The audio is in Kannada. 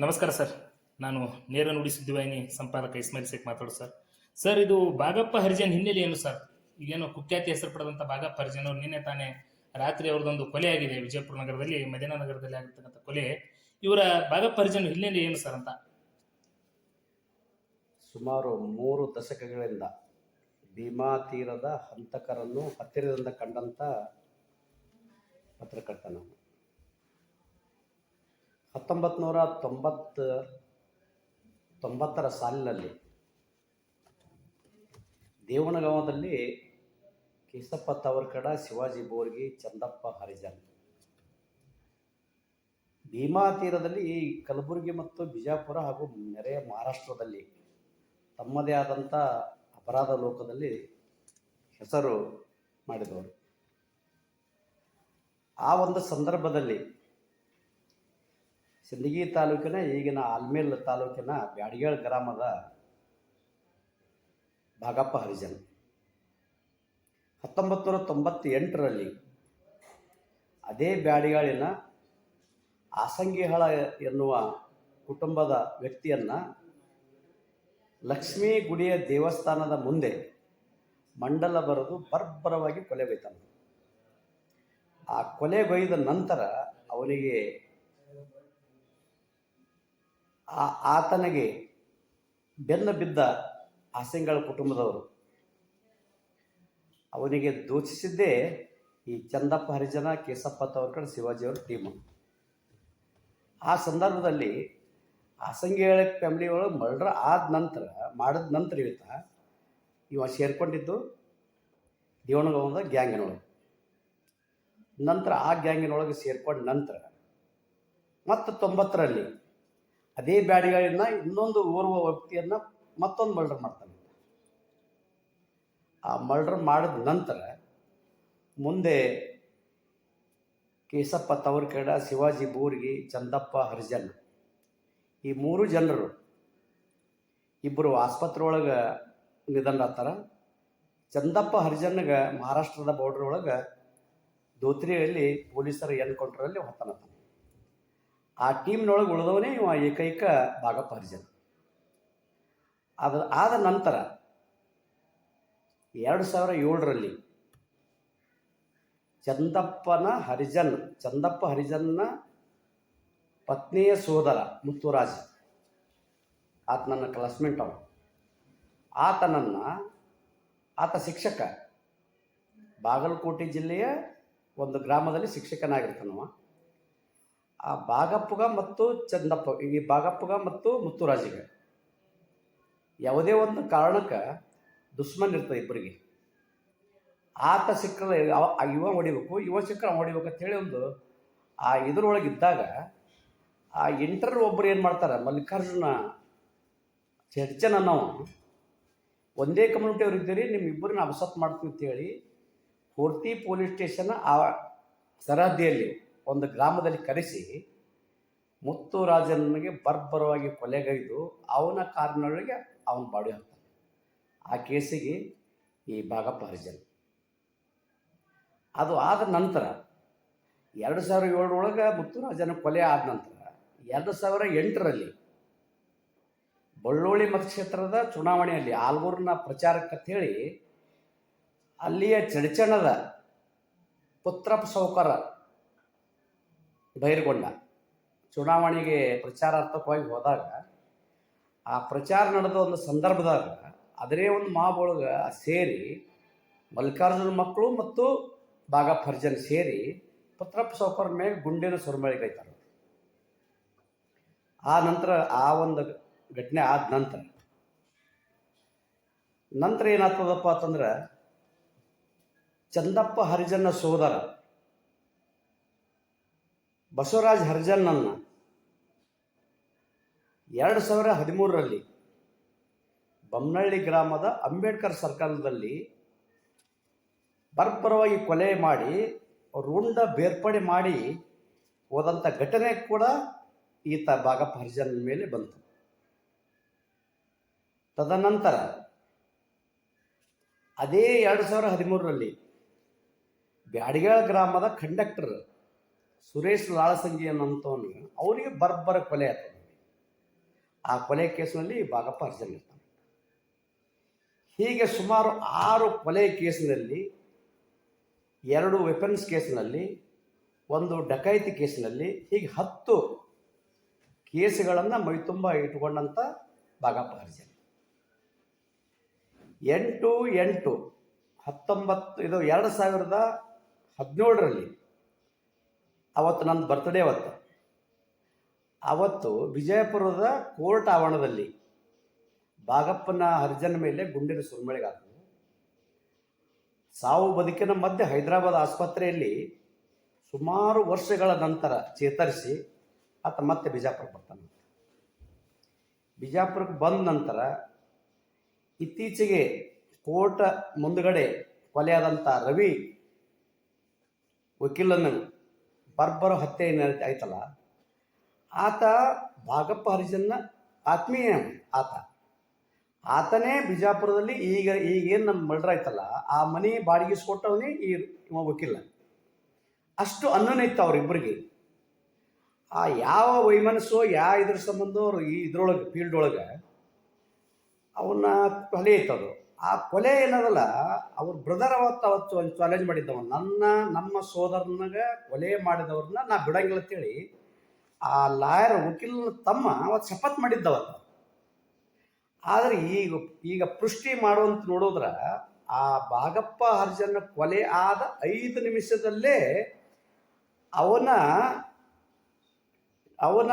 ನಮಸ್ಕಾರ ಸರ್. ನಾನು ನೇರ ನುಡಿ ಸುದ್ದಿವಾಹಿನಿ ಸಂಪಾದಕ ಇಸ್ಮಾಯಿಲ್ ಶೇಖ್ ಮಾತಾಡೋದು ಸರ್. ಸರ್, ಇದು ಬಾಗಪ್ಪ ಹರಿಜನ್ ಹಿನ್ನೆಲೆ ಏನು ಸರ್? ಈಗೇನು ಕುಖ್ಯಾತಿ ಹೆಸರು ಪಡೆದಂಥ ಬಾಗಪ್ಪ ಹರಿಜನ್ ಅವರು ನಿನ್ನೆ ತಾನೇ ರಾತ್ರಿ ಅವ್ರದ್ದೊಂದು ಕೊಲೆ ಆಗಿದೆ ವಿಜಯಪುರ ನಗರದಲ್ಲಿ, ಮದಿನಾ ನಗರದಲ್ಲಿ ಆಗಿರ್ತಕ್ಕಂಥ ಕೊಲೆ. ಇವರ ಬಾಗಪ್ಪ ಹರಿಜನ್ ಹಿನ್ನೆಲೆ ಏನು ಸರ್ ಅಂತ? ಸುಮಾರು ಮೂರು ದಶಕಗಳಿಂದ ಭೀಮಾ ತೀರದ ಹಂತಕರನ್ನು ಹತ್ತಿರದಿಂದ ಕಂಡಂತ ಪತ್ರಕರ್ತ ನಾನು ಹತ್ತೊಂಬತ್ತು ನೂರ ತೊಂಬತ್ತು, ತೊಂಬತ್ತರ ಸಾಲಿನಲ್ಲಿ ದೇವನಗಾಂವದಲ್ಲಿ ಕೇಸಪ್ಪ ತವರ್ಕಡ ಶಿವಾಜಿ ಬೋರ್ಗಿ ಚಂದಪ್ಪ ಹರಿಜನ್. ಭೀಮಾ ತೀರದಲ್ಲಿ ಕಲಬುರಗಿ ಮತ್ತು ಬಿಜಾಪುರ ಹಾಗೂ ನೆರೆಯ ಮಹಾರಾಷ್ಟ್ರದಲ್ಲಿ ತಮ್ಮದೇ ಆದಂಥ ಅಪರಾಧ ಲೋಕದಲ್ಲಿ ಹೆಸರು ಮಾಡಿದವರು. ಆ ಒಂದು ಸಂದರ್ಭದಲ್ಲಿ ಸಿಂದಗಿ ತಾಲೂಕಿನ ಈಗಿನ ಆಲ್ಮೇಲ್ ತಾಲೂಕಿನ ಬ್ಯಾಡಗೇಳ್ ಗ್ರಾಮದ ಭಾಗಪ್ಪ ಹರಿಜನ್. ಹತ್ತೊಂಬತ್ತು ನೂರ ತೊಂಬತ್ತೆಂಟರಲ್ಲಿ ಅದೇ ಬ್ಯಾಡಿಗಾಳಿನ ಆಸಂಗಿಹಳ ಎನ್ನುವ ಕುಟುಂಬದ ವ್ಯಕ್ತಿಯನ್ನು ಲಕ್ಷ್ಮೀ ಗುಡಿಯ ದೇವಸ್ಥಾನದ ಮುಂದೆ ಮಂಡಲ ಬರೆದು ಬರ್ಬರವಾಗಿ ಬೈತಾನ ಆ ಕೊಲೆಗೈದ ನಂತರ ಅವನಿಗೆ ಆ ಆತನಿಗೆ ಬೆನ್ನು ಬಿದ್ದ ಆಸೆಂಗಳ ಕುಟುಂಬದವರು. ಅವನಿಗೆ ದೂಷಿಸಿದ್ದೇ ಈ ಚಂದಪ್ಪ ಹರಿಜನ, ಕೇಸಪ್ಪ ತವರ್ಕಡ್ ಶಿವಾಜಿಯವರ ಟೀಮು. ಆ ಸಂದರ್ಭದಲ್ಲಿ ಆಸಂಗಿಗಳ ಫ್ಯಾಮಿಲಿ ಒಳಗೆ ಮರ್ಡ್ರ್ ಆದ ನಂತರ, ಮಾಡಿದ ನಂತರ ಇವತ್ತ ಇವ ಸೇರ್ಕೊಂಡಿದ್ದು ದೇವನಗಾಂವದ ಗ್ಯಾಂಗಿನೊಳಗೆ. ನಂತರ ಆ ಗ್ಯಾಂಗಿನೊಳಗೆ ಸೇರ್ಕೊಂಡ ನಂತರ ಮತ್ತು ತೊಂಬತ್ತರಲ್ಲಿ ಅದೇ ಬ್ಯಾಡಿಗಳಿಂದ ಇನ್ನೊಂದು ಓರ್ವ ವ್ಯಕ್ತಿಯನ್ನು ಮತ್ತೊಂದು ಮರ್ಡರ್ ಮಾಡ್ತಾನೆ. ಆ ಮರ್ಡರ್ ಮಾಡಿದ ನಂತರ ಮುಂದೆ ಕೇಸಪ್ಪ ತವರ್ಕೇಡ, ಶಿವಾಜಿ ಬೋರ್ಗಿ, ಚಂದಪ್ಪ, ಹರಿಜನ್ ಈ ಮೂರು ಜನರು ಇಬ್ಬರು ಆಸ್ಪತ್ರೆ ಒಳಗೆ ನಿಧನ ಆಗ್ತಾರ. ಚಂದಪ್ಪ, ಹರಿಜನ್ಗೆ ಮಹಾರಾಷ್ಟ್ರದ ಬಾರ್ಡ್ರ್ ಒಳಗೆ ಧೋತ್ರಿಯಲ್ಲಿ ಪೊಲೀಸರ ಎನ್ಕೌಂಟ್ರಲ್ಲಿ ಹೊತ್ತಾನತ್ತಾನೆ ಆ ಟೀಮ್ನೊಳಗೆ ಉಳಿದವನೇ ಇವ ಏಕೈಕ ಭಾಗಪ್ಪ ಹರಿಜನ್ ಅದು ಆದ ನಂತರ ಎರಡು ಸಾವಿರ ಏಳರಲ್ಲಿ ಚಂದಪ್ಪನ ಹರಿಜನ್, ಚಂದಪ್ಪ ಹರಿಜನ್ನ ಪತ್ನಿಯ ಸೋದರ ಮುತ್ತುರಾಜ್ ಆತ ನನ್ನ ಕ್ಲಾಸ್ಮೇಟ್ ಅವನು ಆತನನ್ನು, ಆತ ಶಿಕ್ಷಕ, ಬಾಗಲಕೋಟೆ ಜಿಲ್ಲೆಯ ಒಂದು ಗ್ರಾಮದಲ್ಲಿ ಶಿಕ್ಷಕನಾಗಿರ್ತಾನವ. ಆ ಬಾಗಪ್ಪಗ ಮತ್ತು ಚಂದಪ್ಪ, ಈ ಬಾಗಪ್ಪಗ ಮತ್ತು ಮುತ್ತುರಾಜಿಗೆ. ಯಾವುದೇ ಒಂದು ಕಾರಣಕ್ಕೆ ದುಶ್ಮನ್ ಇರ್ತದೆ ಇಬ್ಬರಿಗೆ. ಆತ ಸಿಕ್ಕರೆ ಯುವ ಹೊಡಿಬೇಕು, ಯುವ ಸಿಕ್ಕರೆ ಹೊಡಿಬೇಕು ಅಂತೇಳಿ ಒಂದು ಆ ಇದರೊಳಗೆ ಇದ್ದಾಗ ಆ ಇಂಟರ್ ಒಬ್ಬರು ಏನು ಮಾಡ್ತಾರೆ, ಮಲ್ಲಿಕಾರ್ಜುನ ಚರ್ಚನ ನಾವು ಒಂದೇ ಕಮ್ಯುನಿಟಿ ಅವ್ರು ಇದ್ದೀರಿ ನಿಮ್ಮ ಇಬ್ಬರನ್ನ ಅಪಸತ್ ಮಾಡ್ತೀವಿ ಅಂತೇಳಿ ಪೂರ್ತಿ ಪೊಲೀಸ್ ಸ್ಟೇಷನ್ ಆ ಸರಹದ್ದಿಯಲ್ಲಿ ಒಂದು ಗ್ರಾಮದಲ್ಲಿ ಕರೆಸಿ ಮುತ್ತುರಾಜನಿಗೆ ಬರ್ಬರವಾಗಿ ಕೊಲೆಗೈದು ಅವನ ಕಾರಿನೊಳಗೆ ಅವನ ಬಾಡಿ ಹಾಕ್ತಾನೆ. ಆ ಕೇಸಿಗೆ ಈ ಭಾಗಪ್ಪ ಹರಿಜನ್. ಅದು ಆದ ನಂತರ ಎರಡು ಸಾವಿರ ಏಳರೊಳಗೆ ಮುತ್ತುರಾಜನ ಕೊಲೆ ಆದ ನಂತರ ಎರಡು ಸಾವಿರ ಎಂಟರಲ್ಲಿ ಬಳ್ಳೋಳಿ ಮತಕ್ಷೇತ್ರದ ಚುನಾವಣೆಯಲ್ಲಿ ಆಲ್ಗೂರ್ನ ಪ್ರಚಾರಕ್ಕೆ ಹೇಳಿ ಅಲ್ಲಿಯ ಚಡಚಣದ ಪುತ್ರಪ್ಪ ಸೌಕರ ಬಹಿರ್ಗೊಂಡ. ಚುನಾವಣೆಗೆ ಪ್ರಚಾರಾರ್ಥಕವಾಗಿ ಹೋದಾಗ, ಆ ಪ್ರಚಾರ ನಡೆದ ಒಂದು ಸಂದರ್ಭದಾಗ, ಅದರೇ ಒಂದು ಮಾಬೊಳಗ ಸೇರಿ ಮಲ್ಲಿಕಾರ್ಜುನ ಮಕ್ಕಳು ಮತ್ತು ಭಾಗ ಫರ್ಜನ್ ಸೇರಿ ಪುತ್ರಪ್ಪ ಸೌಕರ್ ಮೇಲೆ ಗುಂಡಿನ ಸುರಮಳಿ ಕೈತಾರೆ ಆ ನಂತರ ಆ ಒಂದು ಘಟನೆ ಆದ ನಂತರ ನಂತರ ಏನಾಗ್ತದಪ್ಪ ಅಂತಂದ್ರೆ, ಚಂದಪ್ಪ ಹರಿಜನ ಸೋದರ ಬಸವರಾಜ್ ಹರ್ಜನ್ನನ್ನು ಎರಡು ಸಾವಿರ ಹದಿಮೂರರಲ್ಲಿ ಬೊಮ್ಮನಹಳ್ಳಿ ಗ್ರಾಮದ ಅಂಬೇಡ್ಕರ್ ಸರ್ಕಲ್ದಲ್ಲಿ ಬರ್ಬರವಾಗಿ ಕೊಲೆ ಮಾಡಿ ರುಂಡ ಬೇರ್ಪಡೆ ಮಾಡಿ ಹೋದಂಥ ಘಟನೆ ಕೂಡ ಈತ ಬಾಗಪ್ಪ ಹರ್ಜನ್ ಮೇಲೆ ಬಂತು. ತದನಂತರ ಅದೇ ಎರಡು ಸಾವಿರ ಹದಿಮೂರರಲ್ಲಿ ಬ್ಯಾಡಗೇಳ ಗ್ರಾಮದ ಕಂಡಕ್ಟರ್ ಸುರೇಶ್ ಲಾಳಸಂಗಿ ಅನ್ನೋಂಥವನು ಅವರಿಗೆ ಬರ್ಬರ ಕೊಲೆ ಆಯ್ತು. ಆ ಕೊಲೆ ಕೇಸಿನಲ್ಲಿ ಬಾಗಪ್ಪ ಅರ್ಜನ್ ಇರ್ತಾನೆ. ಹೀಗೆ ಸುಮಾರು ಆರು ಕೊಲೆ ಕೇಸಿನಲ್ಲಿ, ಎರಡು ವೆಪನ್ಸ್ ಕೇಸಿನಲ್ಲಿ, ಒಂದು ಡಕೈತಿ ಕೇಸಿನಲ್ಲಿ, ಹೀಗೆ ಹತ್ತು ಕೇಸುಗಳನ್ನು ಮೈತುಂಬ ಇಟ್ಕೊಂಡಂಥ ಬಾಗಪ್ಪ ಅರ್ಜನ್. ಎಂಟು ಎಂಟು, ಹತ್ತೊಂಬತ್ತು, ಇದು ಎರಡು ಸಾವಿರದ ಹದಿನೇಳರಲ್ಲಿ ಅವತ್ತು ನನ್ನ ಬರ್ತ್ಡೇ ಅವತ್ತು. ಅವತ್ತು ವಿಜಯಪುರದ ಕೋರ್ಟ್ ಆವರಣದಲ್ಲಿ ಬಾಗಪ್ಪನ ಹರಿಜನ ಮೇಲೆ ಗುಂಡಿನ ಸುರಿಮಳೆಗಾಗ್ತದೆ ಸಾವು ಬದುಕಿನ ಮಧ್ಯೆ ಹೈದರಾಬಾದ್ ಆಸ್ಪತ್ರೆಯಲ್ಲಿ ಸುಮಾರು ವರ್ಷಗಳ ನಂತರ ಚೇತರಿಸಿ ಆತ ಮತ್ತೆ ಬಿಜಾಪುರ ಬರ್ತಾನೆ. ಬಿಜಾಪುರಕ್ಕೆ ಬಂದ ನಂತರ ಇತ್ತೀಚೆಗೆ ಕೋರ್ಟ್ ಮುಂದುಗಡೆ ಕೊಲೆಯಾದಂಥ ರವಿ ವಕೀಲನ ಬರ್ಬರ ಹತ್ಯೆ ಏನ್ ಆಯ್ತಲ್ಲ? ಆತ ಭಾಗಪ್ಪ ಹರಿಜನ್ನ ಆತ್ಮೀಯ ಆತ. ಆತನೇ ಬಿಜಾಪುರದಲ್ಲಿ ಈಗ ಈಗೇನು ನಮ್ಮ ಮರ್ಡರ್ ಆಯ್ತಲ್ಲ, ಆ ಮನೆ ಬಾಡಿಗೆಸ್ಕೊಟ್ಟವನೇ ಈ ವಕೀಲ. ಅಷ್ಟು ಅನ್ನೋನ ಇತ್ತು ಅವ್ರಿಬ್ಬರಿಗೆ ಆ ಯಾವ ವೈಮನಸ್ಸು ಯಾವ ಇದ್ರ ಸಂಬಂಧ ಈ ಇದ್ರೊಳಗೆ ಫೀಲ್ಡ್ ಒಳಗೆ, ಅವನ್ನ ಇತ್ತದು ಆ ಕೊಲೆ ಏನದಲ್ಲ, ಅವ್ರ ಬ್ರದರ್ ಅವತ್ತು ಅವತ್ತು ಒಂದು ಚಾಲೆಂಜ್ ಮಾಡಿದ್ದವ ನನ್ನ, ನಮ್ಮ ಸೋದರನಾಗ ಕೊಲೆ ಮಾಡಿದವ್ರನ್ನ ನಾ ಬಿಡಂಗಿಲ್ಲ ಅಂತೇಳಿ ಆ ಲಾಯರ್ ವಕೀಲನ ತಮ್ಮ ಅವತ್ತು ಶಪಥ ಮಾಡಿದ್ದವ ಆದರೆ ಈಗ ಈಗ ಪುಷ್ಟಿ ಮಾಡುವಂತ ನೋಡಿದ್ರ, ಆ ಬಾಗಪ್ಪ ಹರ್ಜನ ಕೊಲೆ ಆದ ಐದು ನಿಮಿಷದಲ್ಲೇ ಅವನ ಅವನ